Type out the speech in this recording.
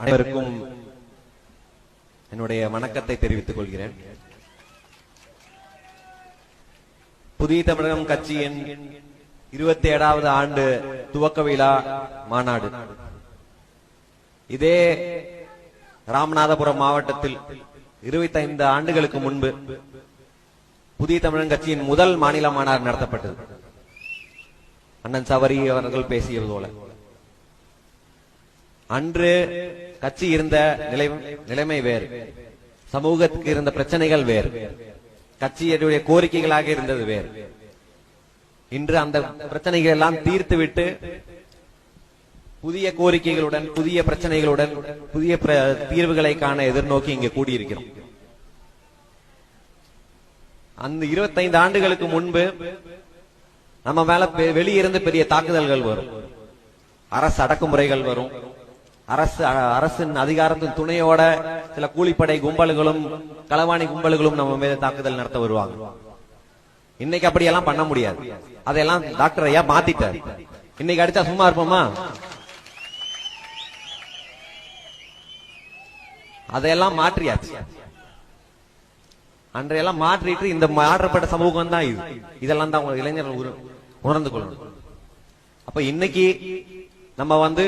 அனைவருக்கும் என்னுடைய வணக்கத்தை தெரிவித்துக் கொள்கிறேன். புதிய தமிழகம் கட்சியின் இருபத்தி ஏழாவது ஆண்டு துவக்க விழா மாநாடு. இதே ராமநாதபுரம் மாவட்டத்தில் இருபத்தி ஐந்து ஆண்டுகளுக்கு முன்பு புதிய தமிழகம் கட்சியின் முதல் மாநில மாநாடு நடத்தப்பட்டது. அண்ணன் சவரி அவர்கள் பேசியது போல. அன்று கட்சி இருந்த நிலை நிலைமை வேறு. சமூகத்துக்கு இருந்த பிரச்சனைகள் வேறு. கட்சியுடைய கோரிக்கைகளாக இருந்தது வேறு. இன்று அந்த பிரச்சனைகள் எல்லாம் தீர்த்துவிட்டு புதிய கோரிக்கைகளுடன் புதிய பிரச்சனைகளுடன் புதிய பிர- தீர்வுகளை காண எதிர்நோக்கி இங்கு கூடியிருக்கிறோம். அந்த 25 ஆண்டுகளுக்கு முன்பு நம்ம மேல பெ- வெளியிருந்து பெரிய தாக்குதல்கள் வரும். அரசு அடக்குமுறைகள் வரும். அரசு அரசின் அதிகாரத்தின் துணையோட சில கூலிப்படை கும்பல்களும் களவாணி கும்பல்களும் நம்ம மீது தாக்குதல் நடத்த வருவாங்க. இன்னைக்கு அப்படியெல்லாம் பண்ண முடியாது. அதையெல்லாம் டாக்டர் ஐயா மாத்திட்டார். இன்னைக்கு அடிச்சா சும்மா இருப்போமா? அதையெல்லாம் மாற்றியாச்சு. அன்றையெல்லாம் மாற்றிட்டு இந்த மாற்றப்பட்ட சமூகம் தான் இது. இதெல்லாம் தான் உங்க இளைஞர்கள் உணர்ந்து கொள்ளணும். அப்ப இன்னைக்கு நம்ம வந்து